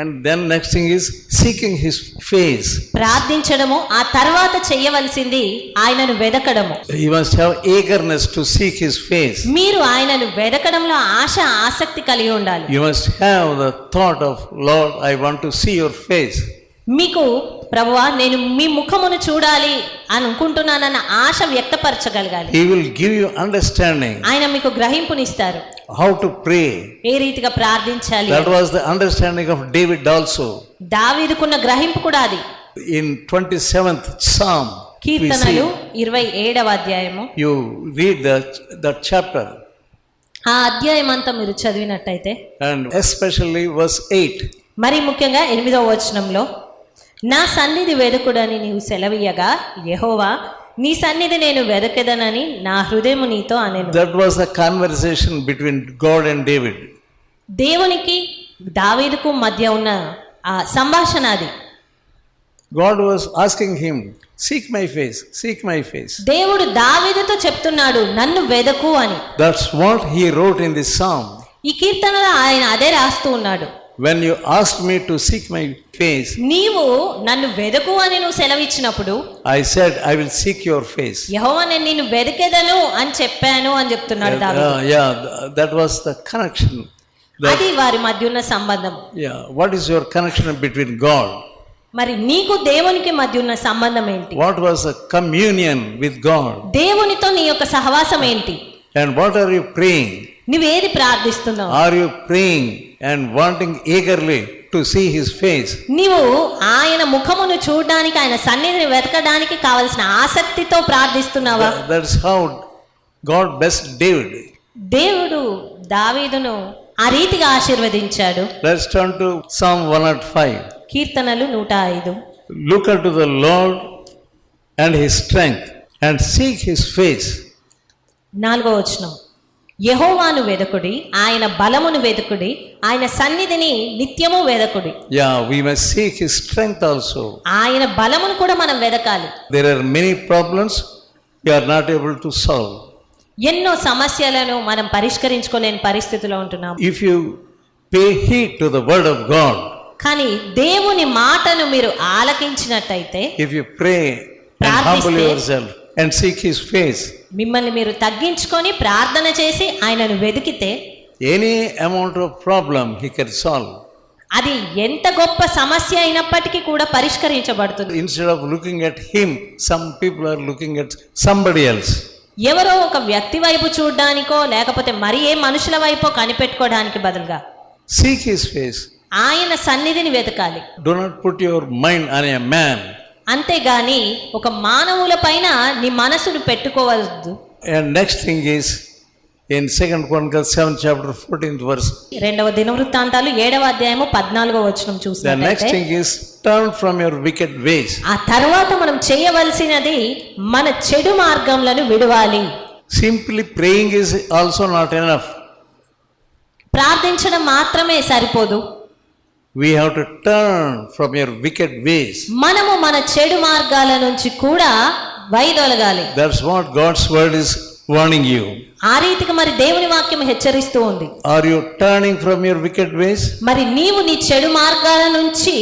And then next thing is seeking his face. ప్రార్థించడము ఆ తర్వాత చేయవలసింది ఆయనను వెదకడము He must have eagerness to seek his face. మీరు ఆయనను వెదకడంలో ఆశ ఆసక్తి కలిగి ఉండాలి You must have the thought of, Lord, I want to see your face. మీకు ప్రభువా నేను మీ ముఖమును చూడాలి అని అనుకుంటున్నానన్న ఆశ వ్యక్తపరచగలగాలి He will give you understanding ఆయన మీకు గ్రహింపునిస్తారు how to pray. ఏ రీతిగా ప్రార్థించాలి That was the understanding of David also. దావీదుకున్న గ్రహింపు కూడా అది In 27th Psalm, we కీర్తనలు ఇరవై ఏడవ అధ్యాయము read that, that chapter ఆ అధ్యాయం అంతా మీరు చదివినట్టయితే and especially verse 8. మరి ముఖ్యంగా ఎనిమిదవ వచనంలో నా సన్నిధి వెదకుడని నీవు సెలవీయగా యెహోవా నీ సన్నిధి నేను వెదకెదనని నా హృదయము నీతో అనెను That was the conversation between God and David. దేవునికి దావీదుకు మధ్య ఉన్న ఆ సంభాషణ అది God was asking him, Seek my face, seek my face. దేవుడు దావీదుతో చెప్తున్నాడు నన్ను వెదకు అని That's what he wrote in this psalm. ఈ కీర్తనలో ఆయన అదే రాస్తూ ఉన్నాడు When you asked me to seek my face, నీవు నన్ను వెదకు అని నువ్వు సెలవిచ్చినప్పుడు I said, I will seek your face. యెహోవా నేను నిన్ను వెదకెదను అని చెప్పాను అని చెప్తున్నాడు దావీదు Uh, that was the connection. That, అది వారి మధ్య ఉన్న సంబంధం yeah, what is your connection between God? మరి నీకు దేవునికి మధ్య ఉన్న సంబంధం ఏంటి What was the communion with God? దేవునితో నీ యొక్క సహవాసం ఏంటి And what are you praying? నువ్వేది ప్రార్థిస్తున్నావు Are you praying and wanting eagerly to see his face? నీవు ఆయన ముఖమును చూడడానికి ఆయన సన్నిధిని వెతకడానికి కావలసిన ఆసక్తితో ప్రార్థిస్తున్నావా That's how God blessed David. దేవుడు దావీదును ఆ రీతిగా ఆశీర్వదించాడు Let's turn to Psalm 105. కీర్తనలు నూట ఐదు Look unto the Lord and his strength and seek his face. నాలుగో వచనం యహోవాను వెదకుడి ఆయన బలమును వెదకుడి ఆయన సన్నిధిని నిత్యము వెదకుడి. Yeah we must seek his strength also ఆయన బలమును కూడా మనం వెదకాలి. There are many problems you are not able to solve ఎన్నో సమస్యలను మనం పరిష్కరించుకోలేని పరిస్థితిలో ఉంటున్నాం. If you pay heed to the word of God కానీ దేవుని మాటను మీరు ఆలకించినట్టయితే ఇఫ్ యు ప్రే ప్రార్థిస్తే and seek his face, మిమ్మల్ని మీరు తగ్గించుకొని ప్రార్థన చేసి ఆయనను వెతికితే any amount of problem he can solve. అది ఎంత గొప్ప సమస్య అయినప్పటికీ కూడా పరిష్కరించబడుతుంది Instead of looking at him, some people are looking at somebody else. ఎవరో ఒక వ్యక్తి వైపు చూడడానికో లేకపోతే మరి ఏ మనుషుల వైపో కనిపెట్టుకోవడానికి బదులుగా Seek his face. ఆయన సన్నిధిని వెతకాలి not put your mind on a man. అంతేగాని ఒక మానవుల పైన నీ మనసును పెట్టుకోవద్దు. And next thing is in second Chronicle seven chapter fourteen verse రెండవ దిన వృత్తాంతాలు ఏడవ అధ్యాయము పద్నాలుగో వచనం చూస్తే next thing is from your wicked ways ఆ తర్వాత మనం చేయవలసినది మన చెడు మార్గంలను విడవాలి. Simply praying is also not enough ప్రార్థించడం మాత్రమే సరిపోదు. We have to turn from your wicked ways మనము మన చెడు మార్గాల నుంచి కూడా వైదొలగాలి. That's what God's word is warning you ఆ రీతికి మరి దేవుని వాక్యం హెచ్చరిస్తూ ఉంది. Are you turning from your wicked ways మరి నీవు నీ చెడు మార్గాల నుంచి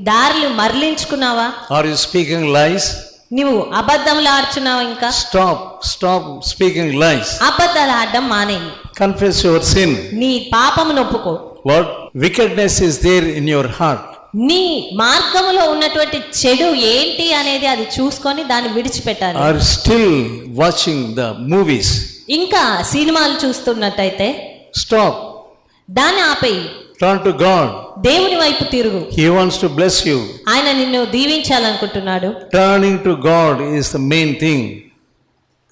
దారులు మరలించుకున్నావా? ఆర్ యు స్పీకింగ్ లైస్ నువ్వు అబద్ధములు ఆడుచున్నావు ఇంకా? స్టాప్ స్టాప్ స్పీకింగ్ లైస్ అబద్ధాలు ఆడడం మానేయి. కన్ఫెస్ యువర్ సిన్ నీ పాపమును ఒప్పుకో what wickedness is there in your heart నీ మార్గములో ఉన్నటువంటి చెడు ఏంటి అనేది అది చూసుకొని దాన్ని విడిచిపెట్టాలి. Are still watching the movies ఇంకా సినిమాలు చూస్తున్నట్టయితే స్టాప్ దాని ఆపే టర్న్ టు గాడ్ దేవుని వైపు తిరుగు. He wants to bless you ఆయన నిన్ను దీవించాలనుకుంటున్నాడు. Turning to God is the main thing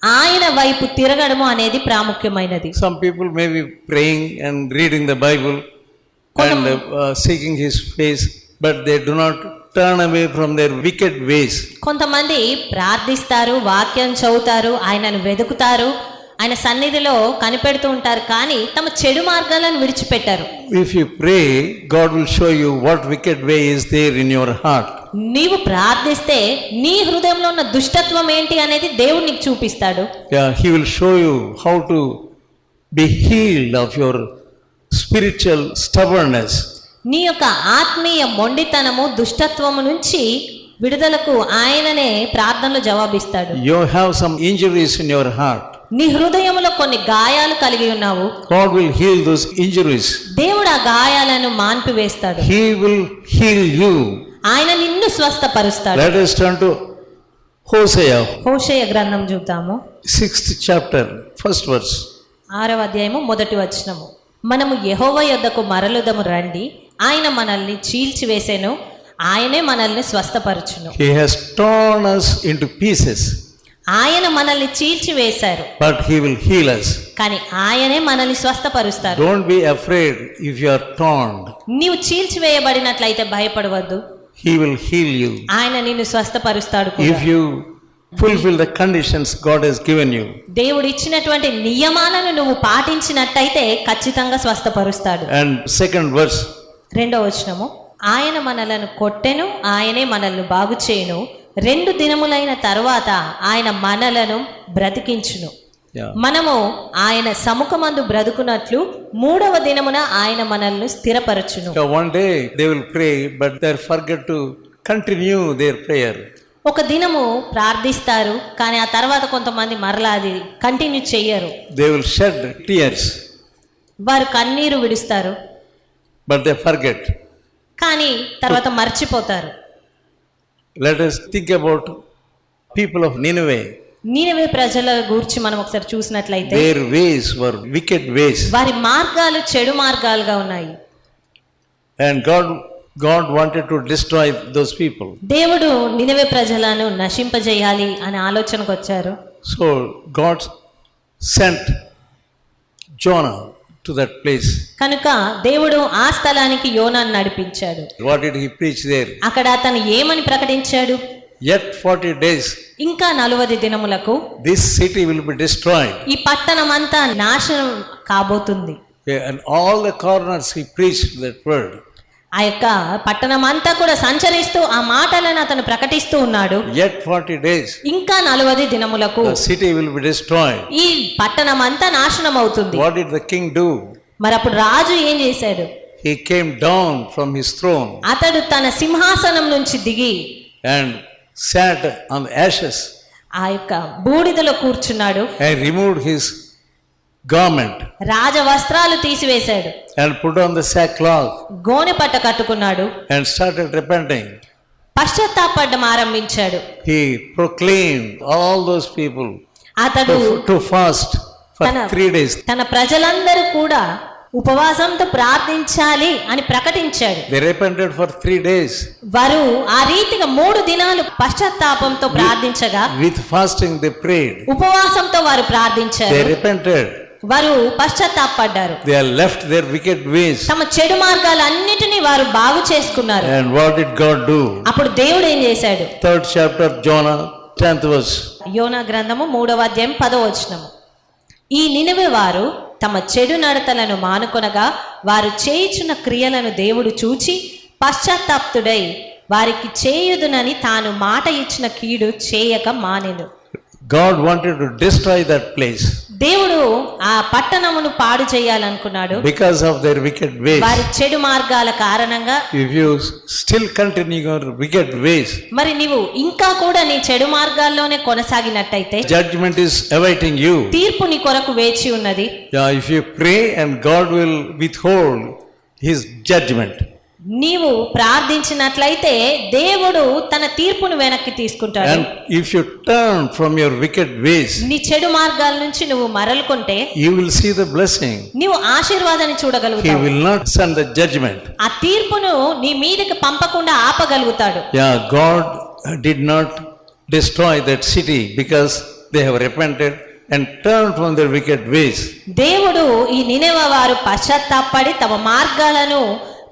ఆయన వైపు తిరగడము అనేది ప్రాముఖ్యమైనది. Some people may be praying and reading the Bible and uh, seeking His face, but they do not turn away from their wicked ways. కొంతమంది ప్రార్థిస్తారు వాక్యం చదువుతారు ఆయనను వెతుకుతారు ఆయన సన్నిధిలో కనిపెడుతూ ఉంటారు కానీ తమ చెడు మార్గాలను విడిచిపెట్టారు If you pray, God will show you what wicked way is there in your heart. నీవు ప్రార్థిస్తే నీ హృదయంలో ఉన్న దుష్టత్వం ఏంటి అనేది దేవుడు నీకు చూపిస్తాడు Yeah, He will show you how to be healed of your spiritual stubbornness నీ యొక్క ఆత్మీయ మొండితనము దుష్టత్వము నుంచి విడుదలకు ఆయననే ప్రార్థనలు జవాబిస్తాడు. You have some injuries in your heart నీ హృదయంలో కొన్ని గాయాలు కలిగి ఉన్నావు. God will heal those injuries దేవుడు ఆ గాయాలను మాన్పు వేస్తాడు హీ విల్ హీల్ యు ఆయన నిన్ను స్వస్థపరుస్తాడు. Let us turn to Hosea. Hosea గ్రంథం చూద్దాము. 6th chapter first verse. ఆరవ అధ్యాయము మొదటి వచనము. మనము యెహోవ యొద్దకు మరలుదము రండి ఆయన మనల్ని చీల్చివేసెను ఆయనే మనల్ని స్వస్థపరచును He has torn us into pieces, ఆయన మనల్ని చీల్చివేశారు but He will heal us. కానీ ఆయనే మనల్ని స్వస్థపరుస్తారు Don't be afraid if you are torn. నీవు చీల్చివేయబడినట్లయితే భయపడవద్దు He will heal you. ఆయన నిన్ను స్వస్థపరుస్తాడు కూడా. If fulfill the conditions God has given you. దేవుడు ఇచ్చినటువంటి నియమాలను నువ్వు పాటించినట్టయితే ఖచ్చితంగా స్వస్థపరుస్తాడు And second verse, రెండో వచనము ఆయన మనలను కొట్టెను ఆయనే మనల్ని బాగు చేయును రెండు దినములైన తర్వాత ఆయన మనలను బ్రతికించును. మనము ఆయన సముఖమందు బ్రతుకున్నట్లు మూడవ దినమున ఆయన మనల్ని స్థిరపరచును So one day they will pray, but they forget to continue their prayer. ఒక దినము ప్రార్థిస్తారు కానీ ఆ తర్వాత కొంతమంది మరలా అది కంటిన్యూ చెయ్యరు They will shed tears, వారు కన్నీరు విడుస్తారు but they forget. కానీ తర్వాత మర్చిపోతారు Let us think about people of Nineveh. నీనవే ప్రజల గూర్చి మనం ఒకసారి చూసినట్లయితే Their ways were wicked ways. వారి మార్గాలు చెడు మార్గాలుగా ఉన్నాయి And God, God wanted to destroy those people. దేవుడు నినవే ప్రజలను నశింపజేయాలి అనే ఆలోచనకు వచ్చారు So God sent Jonah to that place. కనుక దేవుడు ఆ స్థలానికి యోనాన్ని నడిపించాడు What did he preach there? అక్కడ అతను ఏమని ప్రకటించాడు Yet 40 days, ఇంకా నలువది దినములకు this city will be destroyed. ఈ పట్టణం అంతా నాశనం కాబోతుంది And all the corners he preached that word. ఆ యొక్క పట్టణం అంతా కూడా సంచరిస్తూ ఆ మాటలను అతను ప్రకటిస్తూ ఉన్నాడు Yet 40 days, ఇంకా నలువది దినములకు the city will be destroyed. ఈ పట్టణం అంతా నాశనం అవుతుంది What did the king do? మరి అప్పుడు రాజు ఏం చేశాడు He came down from his throne అతడు తన సింహాసనం నుంచి దిగి and sat on the ashes ఆ యొక్క బూడిదలో కూర్చున్నాడు and removed his garment రాజ వస్త్రాలు తీసివేశాడు and put on the sackcloth గోనె పట్ట కట్టుకున్నాడు and started repenting. పశ్చాత్తాపడ్డం ఆరంభించాడు He proclaimed all those people అతడు to, to fast for తన three days. తన ప్రజలందరూ కూడా ఉపవాసంతో ప్రార్థించాలి అని ప్రకటించాడు They repented for three days. వారు ఆ రీతిగా మూడు దినాలు పశ్చాత్తాపంతో ప్రార్థించగా With fasting, they prayed. ఉపవాసంతో వారు They ప్రార్థించారు repented. వారు పశ్చాత్తాపడ్డారు They have left their wicked ways. తమ చెడు మార్గాలన్నిటినీ వారు బాగు చేసుకున్నారు And what did God do? అప్పుడు దేవుడు ఏం చేశాడు Third chapter, Jonah, 10th verse. యోనా గ్రంథము మూడవ అధ్యాయం పదో వచనము ఈ నినివే వారు తమ చెడు నడతలను మానుకొనగా వారు చేయుచున్న క్రియలను దేవుడు చూచి పశ్చాత్తాప్తుడై వారికి చేయుదునని తాను మాట ఇచ్చిన కీడు చేయక మానెను God wanted to destroy that place దేవుడు ఆ పట్టణమును పాడు చేయాలనుకున్నాడు. Because of their wicked ways వారి చెడు మార్గాల కారణంగా. If you still continue your wicked ways మరి నీవు ఇంకా కూడా నీ చెడు మార్గాల్లోనే కొనసాగినట్టయితే జడ్జ్మెంట్ ఇస్ అవైటింగ్ యు తీర్పు నీ కొరకు వేచి ఉన్నది. Yeah if you pray and God will withhold his judgement నీవు ప్రార్థించినట్లయితే దేవుడు తన తీర్పును వెనక్కి తీసుకుంటాడు. If you turn from your wicked ways నీ చెడు మార్గాల నుంచి నువ్వు మరలుకుంటే you will see the blessing నీవు ఆశీర్వాదాన్ని చూడగలుగుతావు. He will not send the judgement ఆ తీర్పును నీ మీదకి పంపకుండా ఆపగలుగుతాడు. Yeah God did not destroy city because they have repented and turn from their wicked ways దేవుడు ఈ నినేవ వారు పశ్చాత్తాపడి తమ మార్గాలను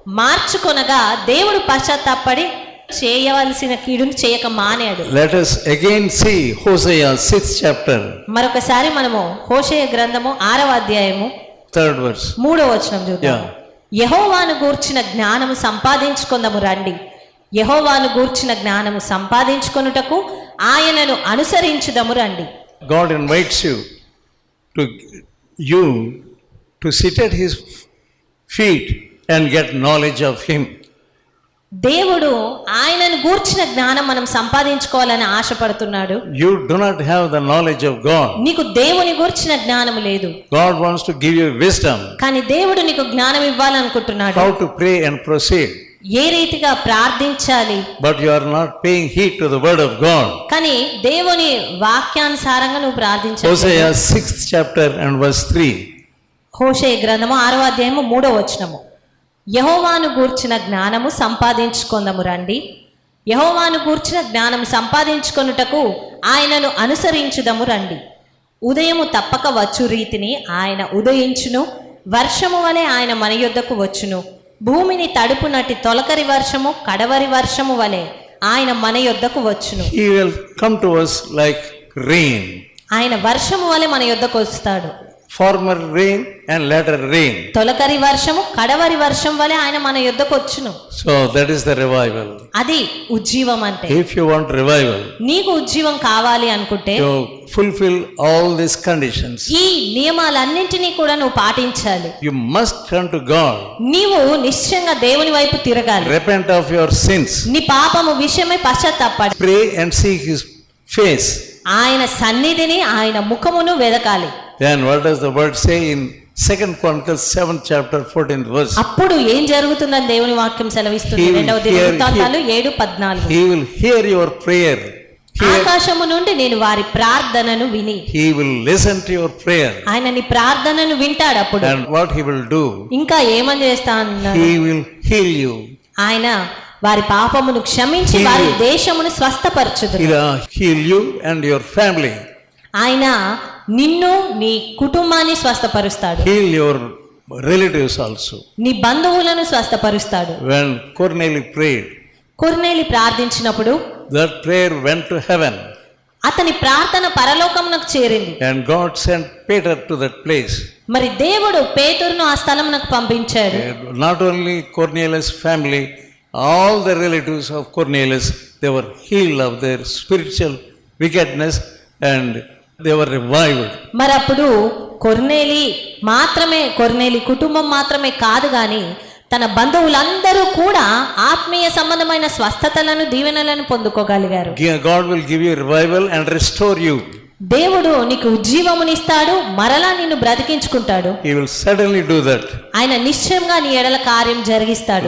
మార్చుకొనగా దేవుడు పశ్చాత్తాపడి చేయవలసిన కీడును చేయక మానాడు. Let us again see Hosea 6th chapter, మరొకసారి మనము హోషయ గ్రంథము ఆరవ అధ్యాయము third verse. మూడో వచనం చూద్దాం. యహోవాను గూర్చిన జ్ఞానము సంపాదించుకుందాము రండి. యహోవాను గూర్చిన జ్ఞానము సంపాదించుకొనుటకు ఆయనను అనుసరించుదము రండి. God invites you to you to sit at his feet. And get knowledge of Him. దేవుడు ఆయనను గూర్చిన జ్ఞానం మనం సంపాదించుకోవాలని ఆశపడుతున్నాడు You do not have the knowledge of God. నీకు దేవుని గూర్చిన జ్ఞానం లేదు God wants to give you wisdom కానీ దేవుడు నీకు జ్ఞానం ఇవ్వాలనుకుంటున్నాడు how to pray and proceed. ఏ రీతిగా ప్రార్థించాలి But you are not paying heed to the word of God. కానీ దేవుని వాక్యానుసారంగా నువ్వు ప్రార్థించాలి Hosea 6th chapter and verse 3. హోషే గ్రంథము ఆరో అధ్యాయము మూడో వచనము యహోవాను గూర్చిన జ్ఞానము సంపాదించుకుందము రండి. యహోవాను గూర్చిన జ్ఞానం సంపాదించుకొనుటకు ఆయనను అనుసరించుదము రండి. ఉదయము తప్పక వచ్చు రీతిని ఆయన ఉదయించును. వర్షము వలె ఆయన మన యొద్దకు వచ్చును. భూమిని తడుపునట్టి తొలకరి వర్షము కడవరి వర్షము వలె ఆయన మన యొద్దకు వచ్చును. Us like rain, ఆయన వర్షము వలె మన యొద్దకు వస్తాడు. Former rain and later rain తొలకరి వర్షము కడవరి వర్షం వలె ఆయన మన యుద్ధకు వచ్చును so that is the revival అది ఉజ్జీవం అంటే. ఇఫ్ యు వాంట్ రివైవల్ నీకు ఉజ్జీవం కావాలి అనుకుంటే you fulfil all this conditions ఈ నియమాలన్నింటిని కూడా నువ్వు పాటించాలి. You must turn to God నీవు నిశ్చయంగా దేవుని వైపు తిరగాలి. రిపెంట్ ఆఫ్ యువర్ సిన్స్ నీ పాపము విషయమే పశ్చాత్తాపపడి pray and see his face ఆయన సన్నిధిని ఆయన ముఖమును వెదకాలి. Then what does the word say in Second Chronicles 7th chapter 14th verse? అప్పుడు ఏం జరుగుతుందని దేవుని వాక్యం సెలవిస్తుంది He will రెండవ hear- దినవృత్తాంతాలు ఏడు పద్నాలుగు He will hear your prayer. Hear, ఆకాశము నుండి నేను వారి ప్రార్థనను విని he will listen to your prayer. ఆయన నీ ప్రార్థనను వింటాడు అప్పుడు And what he will do, ఇంకా ఏమని చేస్తా అన్నాడు he will heal you. ఆయన వారి పాపమును క్షమించి వారి. దేశమును స్వస్థపరచుదు uh, heal you and your family. ఆయన నిన్ను నీ కుటుంబాన్ని స్వస్థపరుస్తాడు. హీల్ యువర్ రిలేటివ్స్ ఆల్సో నీ బంధువులను స్వస్థపరుస్తాడు. వెన్ కొర్నేలి ప్రేయర్ కొర్నేలి ప్రార్థించినప్పుడు that prayer went to heaven అతని ప్రార్థన పరలోకమునకు చేరింది. And God sent Peter to that place మరి దేవుడు పేతురును ఆ స్థలం నాకు పంపించాడు not only Cornelius family all the relatives of Cornelius they were heal of their spiritual wickedness and they were revived. మరి అప్పుడు కొర్నేలి మాత్రమే కొర్నేలి కుటుంబం మాత్రమే కాదు గాని తన బంధువులందరూ కూడా ఆత్మీయ సంబంధమైన స్వస్థతలను దీవెనలను పొందుకోగలిగారు God will give you revival and restore you. దేవుడు నీకు ఉజ్జీవమునిస్తాడు మరలా నిన్ను బ్రతికించుకుంటాడు He will certainly do that. ఆయన నిశ్చయంగా నీ ఎడల కార్యం జరిగిస్తాడు